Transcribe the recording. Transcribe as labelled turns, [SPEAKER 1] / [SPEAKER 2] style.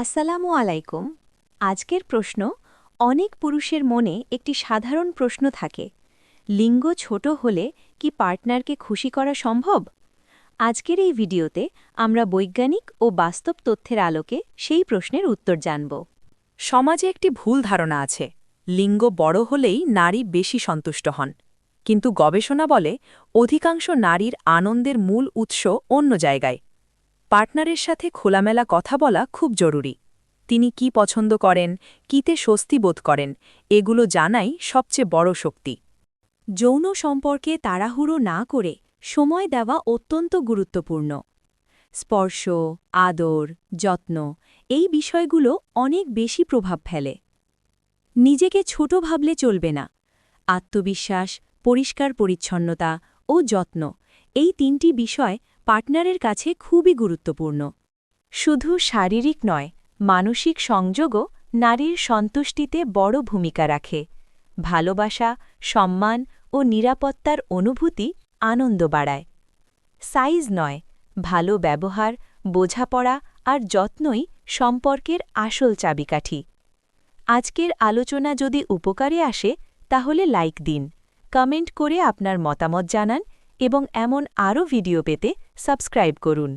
[SPEAKER 1] আসসালামু আলাইকুম। আজকের প্রশ্ন, অনেক পুরুষের মনে একটি সাধারণ প্রশ্ন থাকে, লিঙ্গ ছোট হলে কি পার্টনারকে খুশি করা সম্ভব? আজকের এই ভিডিওতে আমরা বৈজ্ঞানিক ও বাস্তব তথ্যের আলোকে সেই প্রশ্নের উত্তর জানব।
[SPEAKER 2] সমাজে একটি ভুল ধারণা আছে, লিঙ্গ বড় হলেই নারী বেশি সন্তুষ্ট হন। কিন্তু গবেষণা বলে, অধিকাংশ নারীর আনন্দের মূল উৎস অন্য জায়গায়। পার্টনারের সাথে খোলামেলা কথা বলা খুব জরুরি। তিনি কি পছন্দ করেন, কিতে স্বস্তি বোধ করেন, এগুলো জানাই সবচেয়ে বড় শক্তি।
[SPEAKER 1] যৌন সম্পর্কে তাড়াহুড়ো না করে সময় দেওয়া অত্যন্ত গুরুত্বপূর্ণ। স্পর্শ, আদর, যত্ন, এই বিষয়গুলো অনেক বেশি প্রভাব ফেলে। নিজেকে ছোট ভাবলে চলবে না। আত্মবিশ্বাস, পরিষ্কার পরিচ্ছন্নতা ও যত্ন, এই তিনটি বিষয় পার্টনারের কাছে খুবই গুরুত্বপূর্ণ। শুধু শারীরিক নয়, মানসিক সংযোগও নারীর সন্তুষ্টিতে বড় ভূমিকা রাখে। ভালোবাসা, সম্মান ও নিরাপত্তার অনুভূতি আনন্দ বাড়ায়। সাইজ নয়, ভালো ব্যবহার, বোঝাপড়া আর যত্নই সম্পর্কের আসল চাবিকাঠি। আজকের আলোচনা যদি উপকারে আসে, তাহলে লাইক দিন, কমেন্ট করে আপনার মতামত জানান এবং এমন আরও ভিডিও পেতে সাবস্ক্রাইব করুন।